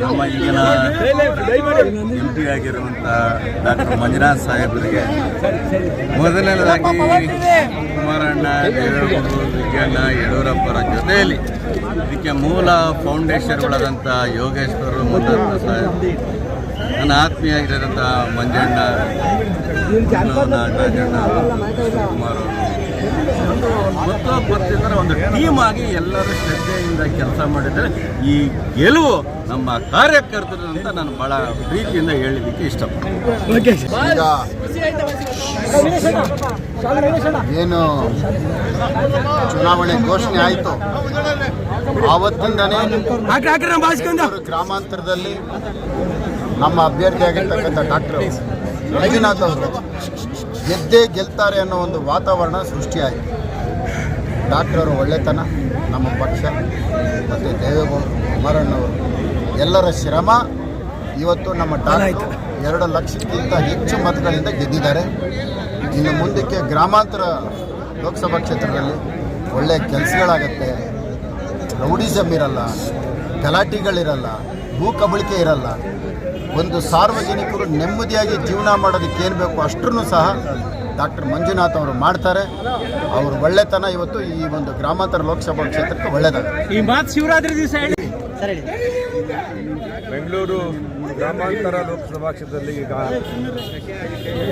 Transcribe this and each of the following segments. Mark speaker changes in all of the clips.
Speaker 1: ನಮ್ಮ ಈಗಿನ M P doctor Manjunath ಸಾಹೇಬರಿಗೆ ಮೊದಲನೇದಾಗಿ ಕುಮಾರಣ್ಣ ದೇವೇಗೌಡರು ವಿಜ್ಞಾನ ಯಡಿಯೂರಪ್ಪರ ಜೊತೆಯಲ್ಲಿ ಇದಕ್ಕೆ ಮೂಲ ಫೌಂಡೇಶನ್ಗಳಾದಂಥ ಯೋಗೇಶ್ವರರು ಮಂಜುನಾಥ ಸಾಹೇಬ್ ನನ್ನ ಆತ್ಮೀಯ ಆಗಿರೋಂಥ ಮಂಜಣ್ಣ ನಾಗಣ್ಣ ಕುಮಾರ್ ಅವರು. ಮತ್ತು ಬರ್ತಿದ್ದಾರೆ ಒಂದು ಟೀಮ್ ಆಗಿ ಎಲ್ಲರೂ ಶ್ರದ್ಧೆಯಿಂದ ಕೆಲಸ ಮಾಡಿದರೆ ಈ ಗೆಲುವು ನಮ್ಮ ಕಾರ್ಯಕರ್ತರು ಅಂತ ನಾನು ಬಹಳ ಪ್ರೀತಿಯಿಂದ ಹೇಳಲಿಕ್ಕೆ ಇಷ್ಟಪಡ್ತೀನಿ.
Speaker 2: ಈಗ ಏನು? ಚುನಾವಣೆ ಘೋಷಣೆ ಆಯಿತು. ಆವತ್ತಿಂದನೇ ಗ್ರಾಮಾಂತರದಲ್ಲಿ ನಮ್ಮ ಅಭ್ಯರ್ಥಿಯಾಗಿರ್ತಕ್ಕಂಥ ಡಾಕ್ಟರ್ ಮಂಜುನಾಥ್ ಅವರು ಗೆದ್ದೇ ಗೆಲ್ತಾರೆ ಅನ್ನೋ ಒಂದು ವಾತಾವರಣ ಸೃಷ್ಟಿಯಾಯಿತು. ಡಾಕ್ಟರ್ ಒಳ್ಳೆತನ ನಮ್ಮ ಪಕ್ಷ ಮತ್ತು ದೇವೇಗೌಡರು ಕುಮಾರಣ್ಣವರು ಎಲ್ಲರ ಶ್ರಮ ಇವತ್ತು ನಮ್ಮ ಡಾಕ್ಟರ್ ಎರಡು ಲಕ್ಷಕ್ಕಿಂತ ಹೆಚ್ಚು ಮತಗಳಿಂದ ಗೆದ್ದಿದ್ದಾರೆ. ಇನ್ನು ಮುಂದಕ್ಕೆ ಗ್ರಾಮಾಂತರ ಲೋಕಸಭಾ ಕ್ಷೇತ್ರದಲ್ಲಿ ಒಳ್ಳೆಯ ಕೆಲಸಗಳಾಗತ್ತೆ. ರೌಡಿಸಮ್ ಇರಲ್ಲ ಗಲಾಟೆಗಳಿರಲ್ಲ. ಭೂ ಕಬಳಿಕೆ ಇರಲ್ಲ. ಒಂದು ಸಾರ್ವಜನಿಕರು ನೆಮ್ಮದಿಯಾಗಿ ಜೀವನ ಮಾಡೋದಕ್ಕೆ ಏನು ಬೇಕು ಅಷ್ಟೂ ಸಹ ಡಾಕ್ಟರ್ ಮಂಜುನಾಥ್ ಅವರು ಮಾಡ್ತಾರೆ. ಅವರು ಒಳ್ಳೆತನ ಇವತ್ತು ಈ ಒಂದು ಗ್ರಾಮಾಂತರ ಲೋಕಸಭಾ ಕ್ಷೇತ್ರಕ್ಕೆ ಒಳ್ಳೆಯದಾಗುತ್ತೆ
Speaker 3: ಈ ಮಾತು ಶಿವರಾತ್ರಿ ದಿವಸ ಹೇಳಿ.
Speaker 4: ಬೆಂಗಳೂರು ಗ್ರಾಮಾಂತರ ಲೋಕಸಭಾ ಕ್ಷೇತ್ರದಲ್ಲಿ ಈಗ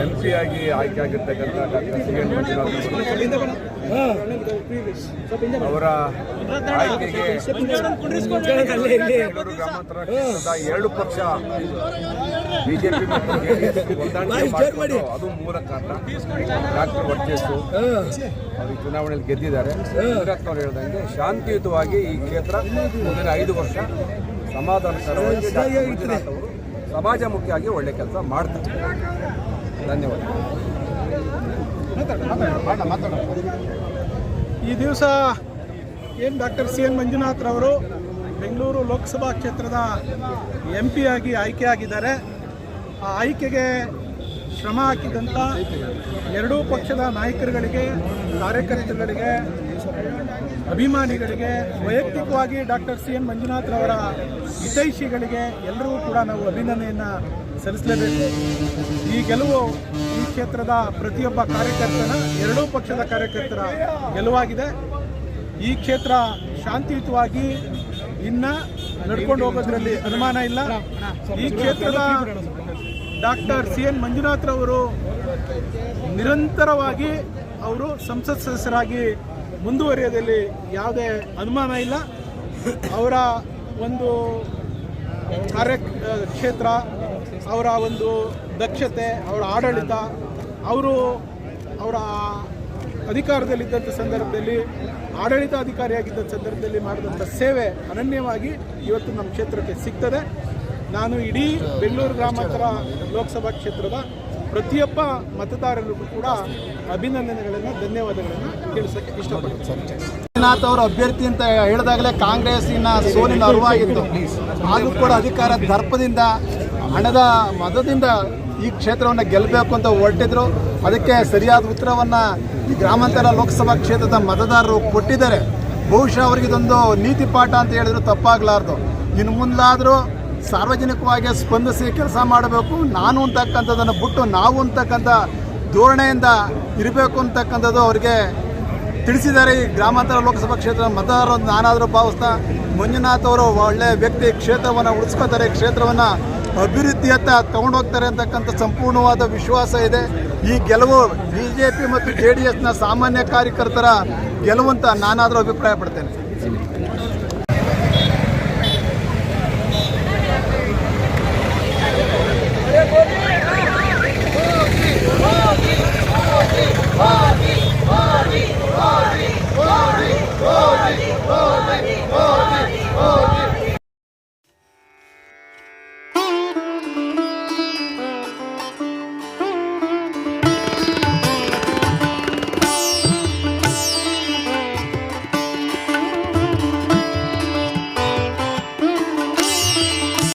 Speaker 4: ಎಂ ಪಿ ಆಗಿ ಆಯ್ಕೆ ಆಗಿರ್ತಕ್ಕಂಥ ಡಾಕ್ಟರ್ ಸಿ ಎನ್ ಮಂಜುನಾಥ್ ಅವರು ಅವರ ಆಯ್ಕೆಗೆ ಬೆಂಗಳೂರು ಗ್ರಾಮಾಂತರ ಕ್ಷೇತ್ರದ ಎರಡು ಪಕ್ಷ ಬಿಜೆಪಿ ಮತ್ತು ಜೆಡಿಎಸ್ ಹೊಂದಾಣಿಕೆ ಮಾಡಿಕೊಂಡು ಅದು ಮೂಲ ಕಾರಣ. ಡಾಕ್ಟರ್ ವರ್ಚಸ್ಸು ಅವರು ಚುನಾವಣೆಯಲ್ಲಿ ಗೆದ್ದಿದ್ದಾರೆ. ಅವ್ರು ಅವರು ಹೇಳ್ದಂಗೆ ಶಾಂತಿಯುತವಾಗಿ ಈ ಕ್ಷೇತ್ರ ಮುಂದಿನ ಐದು ವರ್ಷ ಸಮಾಧಾನಕರವಾಗಿ ಡಾಕ್ಟರ್ ಮಂಜುನಾಥ್ ಅವರು ಸಮಾಜಮುಖಿಯಾಗಿ ಒಳ್ಳೆ ಕೆಲಸ ಮಾಡ್ತಾರೆ. ಧನ್ಯವಾದ.
Speaker 5: ಈ ದಿವಸ ಏನು ಡಾಕ್ಟರ್ ಸಿ ಎನ್ ಮಂಜುನಾಥ್ರವರು ಬೆಂಗಳೂರು ಲೋಕಸಭಾ ಕ್ಷೇತ್ರದ ಎಂ ಪಿ ಆಗಿ ಆಯ್ಕೆಯಾಗಿದ್ದಾರೆ. ಆ ಆಯ್ಕೆಗೆ ಶ್ರಮ ಹಾಕಿದಂಥ ಎರಡೂ ಪಕ್ಷದ ನಾಯಕರುಗಳಿಗೆ ಕಾರ್ಯಕರ್ತರುಗಳಿಗೆ ಅಭಿಮಾನಿಗಳಿಗೆ, ವೈಯಕ್ತಿಕವಾಗಿ ಡಾಕ್ಟರ್ ಸಿ ಎನ್ ಮಂಜುನಾಥ್ರವರ ಹಿತೈಷಿಗಳಿಗೆ ಎಲ್ಲರಿಗೂ ಕೂಡ ನಾವು ಅಭಿನಂದನೆಯನ್ನು ಸಲ್ಲಿಸಲೇಬೇಕು. ಈ ಗೆಲುವು ಈ ಕ್ಷೇತ್ರದ ಪ್ರತಿಯೊಬ್ಬ ಕಾರ್ಯಕರ್ತನ, ಎರಡೂ ಪಕ್ಷದ ಕಾರ್ಯಕರ್ತರ ಗೆಲುವಾಗಿದೆ. ಈ ಕ್ಷೇತ್ರ ಶಾಂತಿಯುತವಾಗಿ ಇನ್ನ ನಡ್ಕೊಂಡು ಹೋಗೋದ್ರಲ್ಲಿ ಅನುಮಾನ ಇಲ್ಲ. ಈ ಕ್ಷೇತ್ರದ ಡಾಕ್ಟರ್ ಸಿ ಎನ್ ಮಂಜುನಾಥ್ರವರು ನಿರಂತರವಾಗಿ ಅವರು ಸಂಸತ್ ಸದಸ್ಯರಾಗಿ ಮುಂದುವರಿಯೋದಲ್ಲಿ ಯಾವುದೇ ಅನುಮಾನ ಇಲ್ಲ. ಅವರ ಒಂದು ಕಾರ್ಯ, ಕ್ಷೇತ್ರ, ಅವರ ಒಂದು ದಕ್ಷತೆ, ಅವರ ಆಡಳಿತ, ಅವರು ಅವರ ಅಧಿಕಾರದಲ್ಲಿದ್ದಂಥ ಸಂದರ್ಭದಲ್ಲಿ ಆಡಳಿತಾಧಿಕಾರಿಯಾಗಿದ್ದ ಸಂದರ್ಭದಲ್ಲಿ ಮಾಡಿದಂಥ ಸೇವೆ ಅನನ್ಯವಾಗಿ ಇವತ್ತು ನಮ್ಮ ಕ್ಷೇತ್ರಕ್ಕೆ ಸಿಗ್ತದೆ. ನಾನು ಇಡೀ ಬೆಂಗಳೂರು ಗ್ರಾಮಾಂತರ ಲೋಕಸಭಾ ಕ್ಷೇತ್ರದ ಪ್ರತಿಯೊಬ್ಬ ಮತದಾರರಿಗೂ ಕೂಡ ಅಭಿನಂದನೆಗಳನ್ನು ಧನ್ಯವಾದಗಳನ್ನು ತಿಳಿಸೋಕ್ಕೆ ಇಷ್ಟಪಡ್ತೀನಿ.
Speaker 2: ಮಂಜುನಾಥ್ ಅವರು ಅಭ್ಯರ್ಥಿ ಅಂತ ಹೇಳಿದಾಗಲೇ ಕಾಂಗ್ರೆಸ್ಸಿನ ಸೋಲಿನ ಅರಿವಾಗಿತ್ತು. ಆದರೂ ಕೂಡ ಅಧಿಕಾರ ದರ್ಪದಿಂದ ಹಣದ ಮತದಿಂದ ಈ ಕ್ಷೇತ್ರವನ್ನು ಗೆಲ್ಲಬೇಕು ಅಂತ ಹೊರಟಿದ್ರು. ಅದಕ್ಕೆ ಸರಿಯಾದ ಉತ್ತರವನ್ನು ಈ ಗ್ರಾಮಾಂತರ ಲೋಕಸಭಾ ಕ್ಷೇತ್ರದ ಮತದಾರರು ಕೊಟ್ಟಿದ್ದಾರೆ. ಬಹುಶಃ ಅವ್ರಿಗೆ ಇದೊಂದು ನೀತಿ ಪಾಠ ಅಂತ ಹೇಳಿದ್ರು ತಪ್ಪಾಗಲಾರ್ದು. ಇನ್ನು ಮುಂದಾದರೂ ಸಾರ್ವಜನಿಕವಾಗಿ ಸ್ಪಂದಿಸಿ ಕೆಲಸ ಮಾಡಬೇಕು. ನಾನು ಅಂತಕ್ಕಂಥದ್ದನ್ನು ಬಿಟ್ಟು ನಾವು ಅಂತಕ್ಕಂಥ ಧೋರಣೆಯಿಂದ ಇರಬೇಕು ಅಂತಕ್ಕಂಥದ್ದು ಅವರಿಗೆ ತಿಳಿಸಿದ್ದಾರೆ. ಈ ಗ್ರಾಮಾಂತರ ಲೋಕಸಭಾ ಕ್ಷೇತ್ರ ಮತದಾರರು ನಾನಾದರೂ ಭಾವಿಸ್ತಾ ಮಂಜುನಾಥ್ ಅವರು ಒಳ್ಳೆ ವ್ಯಕ್ತಿ, ಕ್ಷೇತ್ರವನ್ನು ಉಳಿಸ್ಕೋತಾರೆ ಕ್ಷೇತ್ರವನ್ನು ಅಭಿವೃದ್ಧಿಯತ್ತ ತಗೊಂಡೋಗ್ತಾರೆ ಅಂತಕ್ಕಂಥ ಸಂಪೂರ್ಣವಾದ ವಿಶ್ವಾಸ ಇದೆ. ಈ ಗೆಲುವು ಬಿ ಜೆ ಪಿ ಮತ್ತು ಜೆ ಡಿ ಎಸ್ನ ಸಾಮಾನ್ಯ ಕಾರ್ಯಕರ್ತರ ಗೆಲುವು ಅಂತ ನಾನಾದರೂ ಅಭಿಪ್ರಾಯ ಪಡ್ತೇನೆ Go!